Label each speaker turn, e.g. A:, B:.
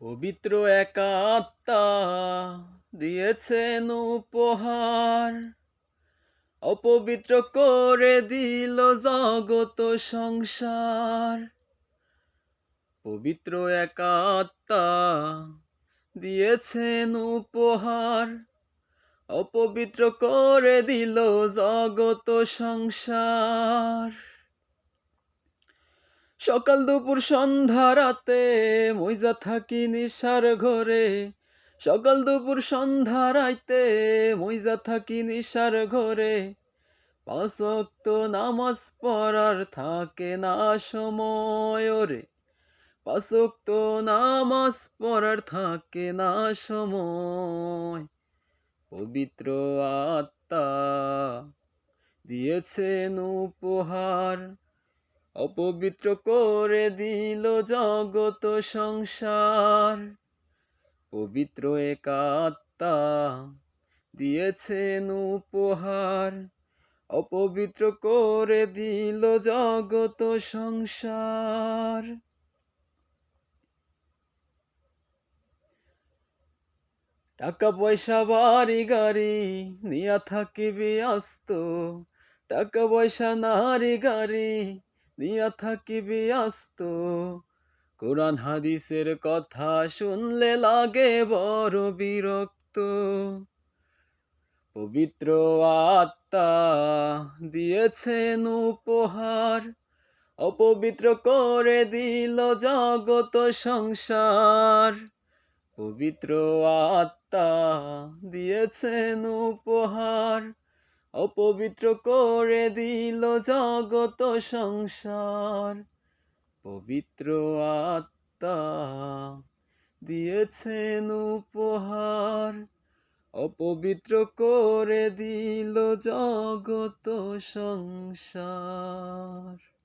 A: পবিত্র একা আত্মা দিয়েছেন উপহার। অপবিত্র করে দিল জগত সংসার। পবিত্র একা আত্মা দিয়েছেন উপহার। অপবিত্র করে দিল জগত সংসার। সকাল দুপুর সন্ধ্যা রাতে মইজা থাকি নিশার ঘরে। সকাল দুপুর সন্ধ্যা রাইতে মইজা থাকি নিশার ঘরে। পাঁচক্ত নামাজ পড়ার থাকে না সময় রে পাঁচক্ত নামাজ পড়ার থাকে না সময়। পবিত্র আত্মা দিয়েছেন উপহার। অপবিত্র করে দিল জগত সংসার। পবিত্র একাত্মা দিয়েছেন উপহার। অপবিত্র করে দিল জগত সংসার। টাকা পয়সা বাড়ি গাড়ি নিয়া থাকিবি আস্ত। টাকা পয়সা নারী গাড়ি নিয়া থাকিবি আস্ত। কোরআন হাদিসের কথা শুনলে লাগে বড় বিরক্ত। পবিত্র আত্মা দিয়েছেন উপহার, অপবিত্র করে দিল জগত সংসার। পবিত্র আত্মা দিয়েছেন উপহার অপবিত্র করে দিল জগত সংসার। পবিত্র আত্মা দিয়েছেন উপহার। অপবিত্র করে দিল জগত সংসার।